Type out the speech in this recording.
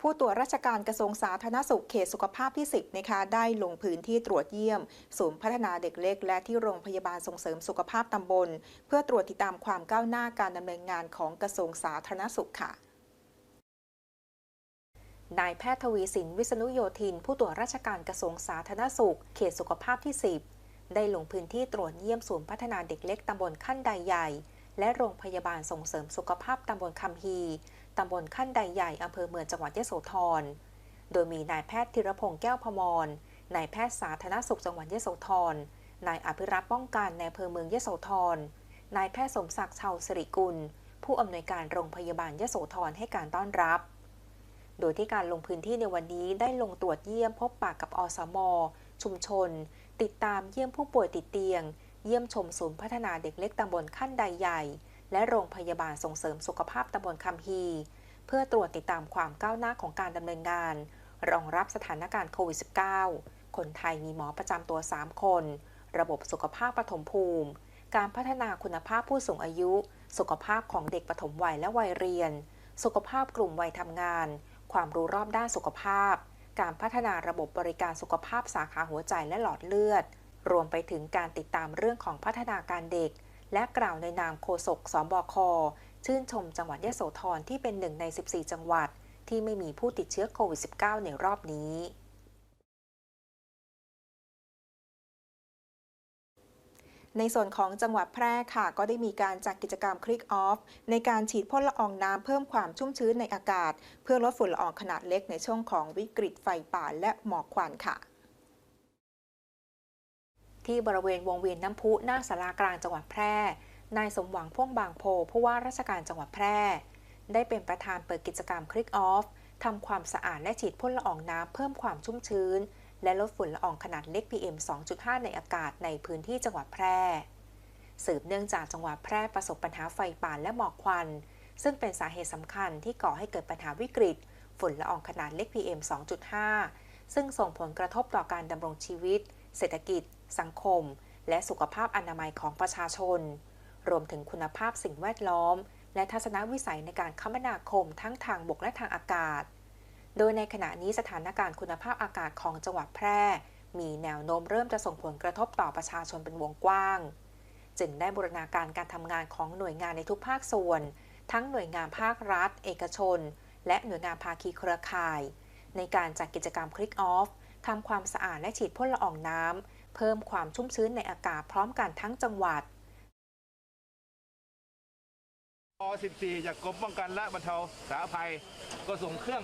ผู้ตรวจราชการกระทรวงสาธารณสุขเขตสุขภาพที่ 10 นะคะ ได้ลงพื้นที่ตรวจเยี่ยม ศูนย์พัฒนาเด็กเล็ก และที่โรงพยาบาลส่งเสริมสุขภาพตำบล เพื่อตรวจติดตามความก้าวหน้าการดำเนินงานของกระทรวงสาธารณสุขค่ะนายแพทย์ทวีสินวิษณุโยธิน ผู้ตรวจราชการกระทรวงสาธารณสุข เขตสุขภาพที่ 10 ได้ลงพื้นที่ตรวจเยี่ยมศูนย์พัฒนาเด็กเล็กตำบลขั้นใดใหญ่ และโรงพยาบาลส่งเสริมสุขภาพตำบลคำฮี ตำบลขั้นใดใหญ่อำเภอเมืองจังหวัดยโสธร โดยมีนายแพทย์ธีรพงษ์แก้วพมร นายแพทย์สาธารณสุขจังหวัดยโสธร นายอภิรักษ์ป้องกันในอำเภอเมืองยโสธร นายแพทย์สมศักดิ์ชาวสิริกุล ผู้อำนวยการโรงพยาบาลยโสธรให้การต้อนรับ โดยที่การลงพื้นที่ในวันนี้ได้ลงตรวจเยี่ยมพบปากกับอสม ชุมชน ติดตามเยี่ยมผู้ป่วยติดเตียง เยี่ยมชมศูนย์พัฒนาเด็กเล็กตำบลขั้นใดใหญ่ และโรงพยาบาลส่งเสริมสุขภาพตำบลคำฮี เพื่อตรวจติดตามความก้าวหน้าของการดำเนินงาน รองรับสถานการณ์โควิด -19 คนไทยมีหมอประจำตัว 3 คน ระบบสุขภาพปฐมภูมิ การพัฒนาคุณภาพผู้สูงอายุ สุขภาพของเด็กปฐมวัยและวัยเรียน สุขภาพกลุ่มวัยทำงาน ความรู้รอบด้านสุขภาพ การพัฒนาระบบบริการสุขภาพสาขาหัวใจและหลอดเลือด รวมไปถึงการติดตามเรื่องของพัฒนาการเด็ก และกล่าวในนามโฆษกสบค ชื่นชมจังหวัดยะโสธรที่เป็นหนึ่งใน 14 จังหวัด ที่ไม่มีผู้ติดเชื้อโควิด -19 ในรอบนี้ ในส่วนของจังหวัดแพร่ค่ะ ก็ได้มีการจัดกิจกรรมคลิกออฟ ในการฉีดพ่นละอองน้ำเพิ่มความชุ่มชื้นในอากาศ เพื่อลดฝุ่นละอองขนาดเล็กในช่วงของวิกฤตไฟป่าและหมอกควันค่ะ ที่บริเวณวงเวียนน้ำพุหน้าสารากลางจังหวัดแพร่ นายสมหวังพ่วงบางโพผู้ว่าราชการจังหวัดแพร่ ได้เป็นประธานเปิดกิจกรรมคลิกออฟทำความสะอาดและฉีดพ่นละอองน้ำเพิ่มความชุ่มชื้น และลดฝุ่นละอองขนาดเล็ก PM 2.5 ในอากาศในพื้นที่จังหวัดแพร่ สืบเนื่องจากจังหวัดแพร่ประสบปัญหาไฟป่าและหมอกควัน ซึ่งเป็นสาเหตุสำคัญที่ก่อให้เกิดปัญหาวิกฤต ฝุ่นละอองขนาดเล็ก PM 2.5 ซึ่งส่งผลกระทบต่อการดำรงชีวิต เศรษฐกิจ สังคม และสุขภาพอนามัยของประชาชน รวมถึงคุณภาพสิ่งแวดล้อม และทัศนวิสัยในการคมนาคมทั้งทางบกและทางอากาศ โดยในขณะนี้สถานการณ์คุณภาพอากาศของจังหวัดแพร่ มีแนวโน้มเริ่มจะส่งผลกระทบต่อประชาชนเป็นวงกว้าง จึงได้บูรณาการการทำงานของหน่วยงานในทุกภาคส่วน ทั้งหน่วยงานภาครัฐ เอกชน และหน่วยงานภาคีเครือข่าย ในการจัดกิจกรรมคลิกออฟ ทำความสะอาดและฉีดพ่นละอองน้ำ เพิ่มความชุ่มชื้นในอากาศพร้อมกันทั้งจังหวัดป .14 จากกรมป้องกันและบรรเทาสาธารณภัยก็ส่งเครื่อง